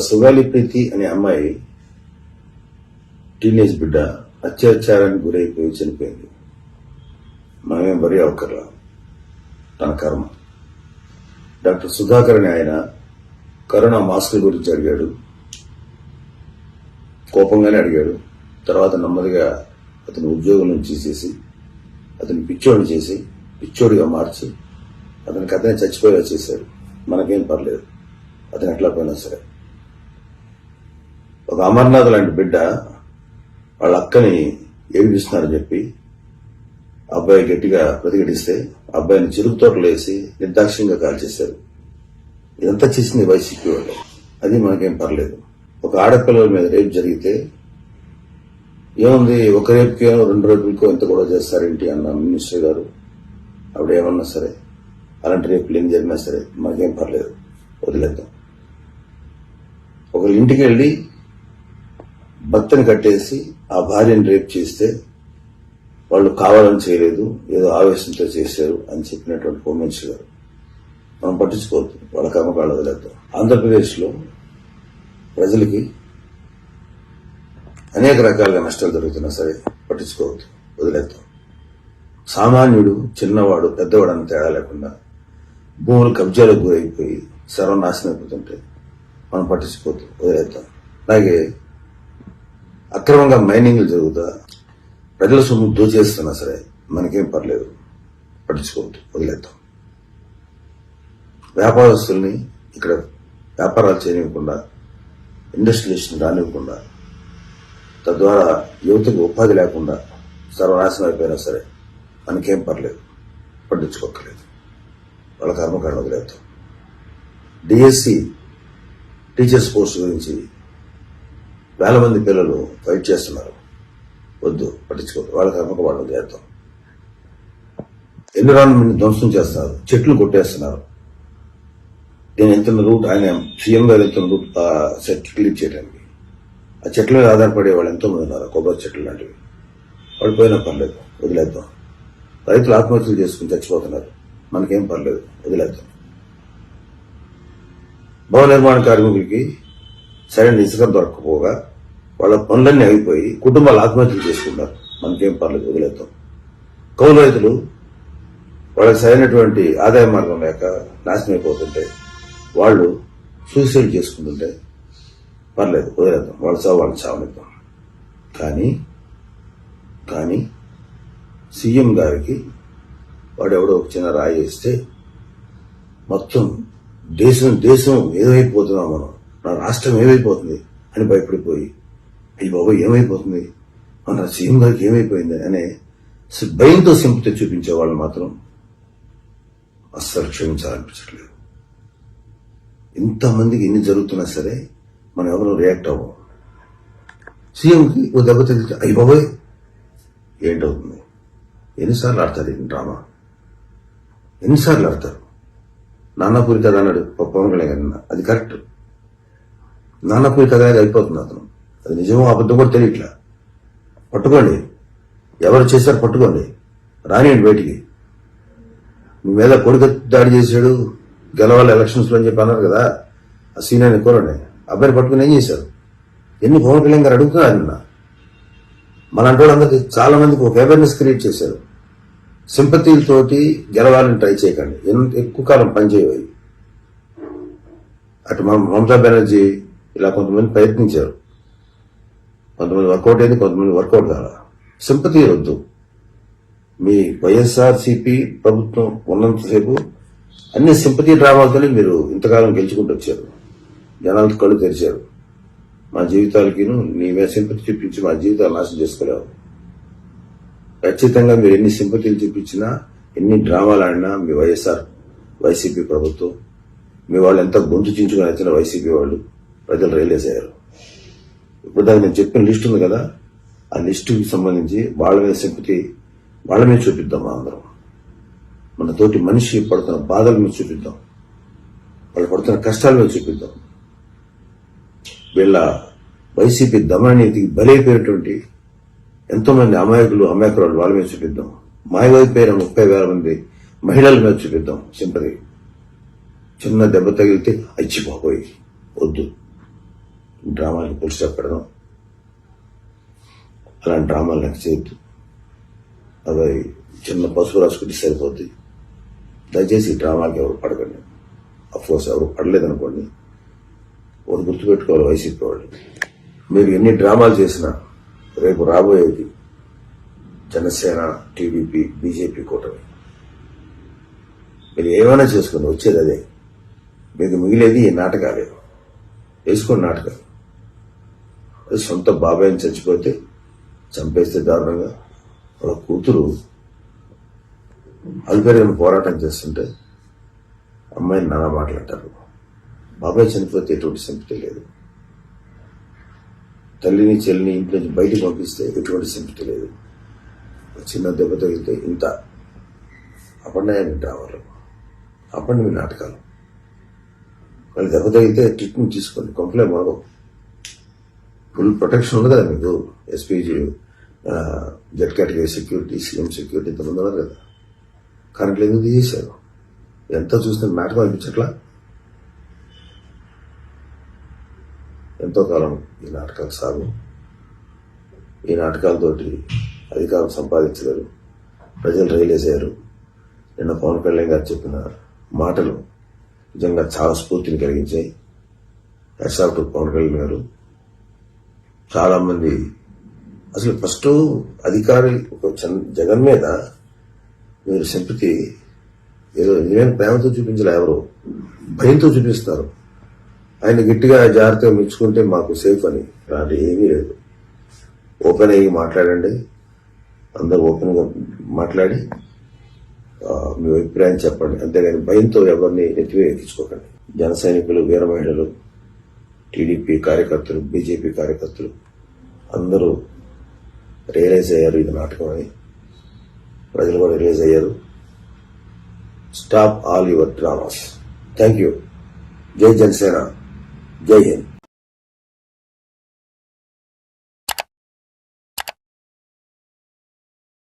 సుగాలి ప్రీతి అనే అమ్మాయి టీనేజ్ బిడ్డ అత్యాచారానికి గురైపోయి చనిపోయింది. మనమేం బరి అవకర్లా తన కర్మ. డాక్టర్ సుధాకర్ అని ఆయన కరోనా మాస్క్ గురించి అడిగాడు. కోపంగానే అడిగాడు. తర్వాత నెమ్మదిగా అతని ఉద్యోగం నుంచి తీసేసి అతని పిచ్చోడిని చేసి పిచ్చోడిగా మార్చి అతనికి అతనే చచ్చిపోయేలా చేశాడు. మనకేం పర్లేదు. అతను ఎట్లా పోయినా సరే. ఒక అమర్నాథ్ లాంటి బిడ్డ వాళ్ళ అక్కని ఏడిపిస్తున్నారని చెప్పి అబ్బాయి గట్టిగా ప్రతిఘటిస్తే అబ్బాయిని చెరుకు వేసి నిర్దాక్ష్యంగా కాల్చేశారు ఇదంతా చేసింది వైసీపీ వాళ్ళు. అది మనకేం పర్లేదు. ఒక ఆడపిల్లల మీద రేపు జరిగితే ఏముంది ఒక రేపుకి రెండు రేపులకో ఎంత కూడా చేస్తారేంటి అన్న మినిస్టర్ గారు? ఆవిడ ఏమన్నా సరే అలాంటి రేపులు ఏం జరిగినా సరే మనకేం పర్లేదు. వదిలేద్దాం. ఒకరి ఇంటికి వెళ్ళి భర్తను కట్టేసి ఆ భార్యను రేప్ చేస్తే వాళ్ళు కావాలని చేయలేదు ఏదో ఆవేశంతో చేశారు అని చెప్పినటువంటి హోమ్ మినిస్టర్ గారు. మనం పట్టించుకోవద్దు వాళ్ళ కర్మకాళ్ళు వదిలేద్దాం. ఆంధ్రప్రదేశ్లో ప్రజలకి అనేక రకాలుగా నష్టాలు జరుగుతున్నా సరే పట్టించుకోవద్దు వదిలేద్దాం. సామాన్యుడు చిన్నవాడు పెద్దవాడు అని తేడా లేకుండా భూములు కబ్జాలకు గురైపోయి సర్వనాశనం అయిపోతుంటే మనం పట్టించుకోవద్దు వదిలేద్దాం. అలాగే అక్రమంగా మైనింగ్లు జరుగుతా ప్రజల సొమ్ము దోచేస్తున్నా సరే మనకేం పర్లేదు. పట్టించుకోవద్దు వదిలేద్దాం. వ్యాపారస్తుల్ని ఇక్కడ వ్యాపారాలు చేయనివ్వకుండా ఇండస్ట్రియలేషన్ రానివ్వకుండా తద్వారా యువతకు ఉపాధి లేకుండా సర్వనాశనం అయిపోయినా సరే మనకేం పర్లేదు పట్టించుకోక్కర్లేదు. వాళ్ళ కర్మకాండ వదిలేద్దాం. డిఎస్సి టీచర్స్ పోస్ట్ గురించి వేల మంది పిల్లలు ఫైట్ చేస్తున్నారు. వద్దు పట్టించుకోవద్దు. వాళ్ళ కర్మకు వాళ్ళు చేద్దాం. ఎన్విరాన్మెంట్ ధ్వంసం చేస్తున్నారు? చెట్లు కొట్టేస్తున్నారు. నేను వెళ్తున్న రూట్ ఆయన సీఎం గారు వెళ్తున్న రూట్ ఆ క్లీన్ చేయడానికి. ఆ చెట్ల మీద ఆధారపడే వాళ్ళు ఎంతోమంది ఉన్నారు కొబ్బరి చెట్లు లాంటివి. వాళ్ళు పోయినా పర్లేదు వదిలేద్దాం. రైతులు ఆత్మహత్యలు చేసుకుని చచ్చిపోతున్నారు. మనకేం పర్లేదు వదిలేద్దాం. భవన నిర్మాణ కార్మికులకి సరైన ఇసుక దొరకకపోగా వాళ్ళ పనులన్నీ అయిపోయి కుటుంబాలు ఆత్మహత్యలు చేసుకుంటారు. మనకేం పనులు వదిలేద్దాం. కౌలు రైతులు వాళ్ళకి సరైనటువంటి ఆదాయ మార్గం లేక నాశనం అయిపోతుంటే వాళ్ళు సూసైడ్ చేసుకుంటుంటే పర్లేదు వదిలేద్దాం. వాళ్ళ చావు వాళ్ళని చావనిద్దాం. కానీ కానీ సీఎం గారికి వాడెవడో ఒక చిన్న రాయి వేస్తే మొత్తం దేశం దేశం ఏమైపోతున్నాం మనం నా రాష్ట్రం ఏమైపోతుంది అని భయపడిపోయి అయ్యి బాబు ఏమైపోతుంది? మన సీఎం గారికి ఏమైపోయింది? అనే భయంతో సింపతి చూపించే వాళ్ళు మాత్రం అస్సలు క్షమించాలనిపించట్లేదు. ఇంతమందికి ఎన్ని జరుగుతున్నా సరే మనం ఎవరు రియాక్ట్ అవ్వం. సీఎంకి ఓ దెబ్బ తగిలితే అయ్యి బాబోయ్ ఏంటవుతుంది? ఎన్నిసార్లు ఆడతారు ఈ డ్రామా? ఎన్నిసార్లు ఆడతారు? నాన్నపూరి కథ అన్నాడు పవన్ కళ్యాణ్ అది కరెక్ట్. నాన్నపూరి కథ అయిపోతుంది అతను. అది నిజమో అబద్ధం కూడా తెలియట్లా. పట్టుకోండి. ఎవరు చేశారు పట్టుకోండి. రానియండి బయటికి. మీ మీద కొడుకు దాడి చేశాడు గెలవాలి ఎలక్షన్స్లో అని చెప్పి అన్నారు కదా ఆ సీనియర్ని కోరండి. అబ్బాయిని పట్టుకుని ఏం చేశారు? ఎన్ని పవన్ కళ్యాణ్ గారు అడుగుతున్నారు నిన్న మనంటి వాళ్ళందరికీ చాలా మందికి ఒక అవేర్నెస్ క్రియేట్ చేశారు. సింపతీలతోటి గెలవాలని ట్రై చేయకండి. ఎంత ఎక్కువ కాలం పనిచేయవి అటు మమతా బెనర్జీ ఇలా కొంతమంది ప్రయత్నించారు. కొంతమంది వర్కౌట్ అయింది కొంతమంది వర్కౌట్ కాల. సింపతి వద్దు. మీ వైఎస్ఆర్సీపీ ప్రభుత్వం ఉన్నంతసేపు అన్ని సింపతి డ్రామాలతోనే మీరు ఇంతకాలం గెలుచుకుంటూ వచ్చారు. జనాలకు కళ్ళు తెరిచారు. మా జీవితాలకిను నీ మీద సింపతి చూపించి మా జీవితాలు నాశనం చేసుకోలేవు. ఖచ్చితంగా మీరు ఎన్ని సింపతిలు చూపించినా ఎన్ని డ్రామాలు ఆడినా మీ వైఎస్ఆర్ వైసీపీ ప్రభుత్వం మీ వాళ్ళు ఎంత గొంతు చించుకొని వచ్చిన వైసీపీ వాళ్ళు ప్రజలు రియలైజ్ అయ్యారు. ఇప్పుడు దానికి నేను చెప్పిన లిస్ట్ ఉంది కదా ఆ లిస్టుకి సంబంధించి వాళ్ళ మీద సింపతి వాళ్ళ మీద చూపిద్దాం మనం అందరం. మన తోటి మనిషి పడుతున్న బాధల మీద చూపిద్దాం. వాళ్ళు పడుతున్న కష్టాల మీద చూపిద్దాం. వీళ్ళ వైసీపీ దమననీతికి బలైపోయినటువంటి ఎంతో మంది అమాయకులు అమాయకురాలు వాళ్ళ మీద చూపిద్దాం. మాయవైపోయిన ముప్పై వేల మంది మహిళల మీద చూపిద్దాం. సింపతి చిన్న దెబ్బ తగిలితే అచ్చిపోయి వద్దు. డ్రామాలకి పుల్ స్టాప్ పెడదాం అలాంటి డ్రామాలు నాకు చేయొద్దు. అవి చిన్న పసుపు రాసుకుంటే సరిపోద్ది. దయచేసి డ్రామాకి డ్రామాలకి ఎవరు పడకండి. అఫ్కోర్స్ ఎవరు పడలేదనుకోండి ఒకటి గుర్తుపెట్టుకోవాలి వైసీపీ వాళ్ళు. మీరు ఎన్ని డ్రామాలు చేసినా రేపు రాబోయేది జనసేన టీడీపీ బీజేపీ కూటమి. మీరు ఏమైనా చేసుకోండి వచ్చేది అదే. మీకు మిగిలేది ఈ నాటకాలే. వేసుకోండి నాటకాలు. సొంత బాబాయ్ చచ్చిపోతే చంపేస్తే దారుణంగా. వాళ్ళ కూతురు అల్పేరిని పోరాటం చేస్తుంటే అమ్మాయిని నానా మాట్లాడతారు బాబాయ్ చనిపోతే ఎటువంటి సింపతి లేదు. తల్లిని చెల్లిని ఇంటి నుంచి బయటికి పంపిస్తే ఎటువంటి సింపతి లేదు. చిన్న దెబ్బ తగిలితే ఇంత అపన్నాయాన్ని రావాలి. అప్పండి మీ నాటకాలు. వాళ్ళు దెబ్బ తగిలితే ట్రీట్మెంట్ తీసుకోండి. కంప్లైంట్ మాకు ఫుల్ ప్రొటెక్షన్ ఉంది కదా మీకు? SPG Z category security CM security ఇంతమంది ఉన్నారు కదా. కరెంట్ లేదు తీసేశారు? ఎంత చూస్తే మ్యాటర్ అనిపించట్లా ఎంతో కాలం ఈ నాటకాలు సాగు. ఈ నాటకాలతోటి అధికారం సంపాదించలేరు. ప్రజలు రైలేసారు అయ్యారు నిన్న పవన్ కళ్యాణ్ గారు చెప్పిన మాటలు నిజంగా చాలా స్ఫూర్తిని కలిగించాయి. హెడ్సాఫ్ టు పవన్ కళ్యాణ్ గారు చాలా మంది అసలు ఫస్ట్ అధికారి ఒక జగన్ మీద మీరు సింపతి ఏదో నిజమైన ప్రేమతో చూపించలే ఎవరు భయంతో చూపిస్తారు ఆయన గట్టిగా జాగ్రత్తగా మెచ్చుకుంటే మాకు సేఫ్ అని. అలాంటి ఏమీ లేదు. ఓపెన్ అయ్యి మాట్లాడండి. అందరూ ఓపెన్గా మాట్లాడి మీ అభిప్రాయం చెప్పండి. అంతేగాని భయంతో ఎవరిని ఎత్తివే ఎక్కించుకోకండి. జన సైనికులు వీర మహిళలు టీడీపీ కార్యకర్తలు బీజేపీ కార్యకర్తలు అందరూ రియలైజ్ అయ్యారు ఇది నాటకం అని ప్రజలు కూడా రియలైజ్ అయ్యారు. Stop all your dramas thank you జై జనసేన. జై హింద్.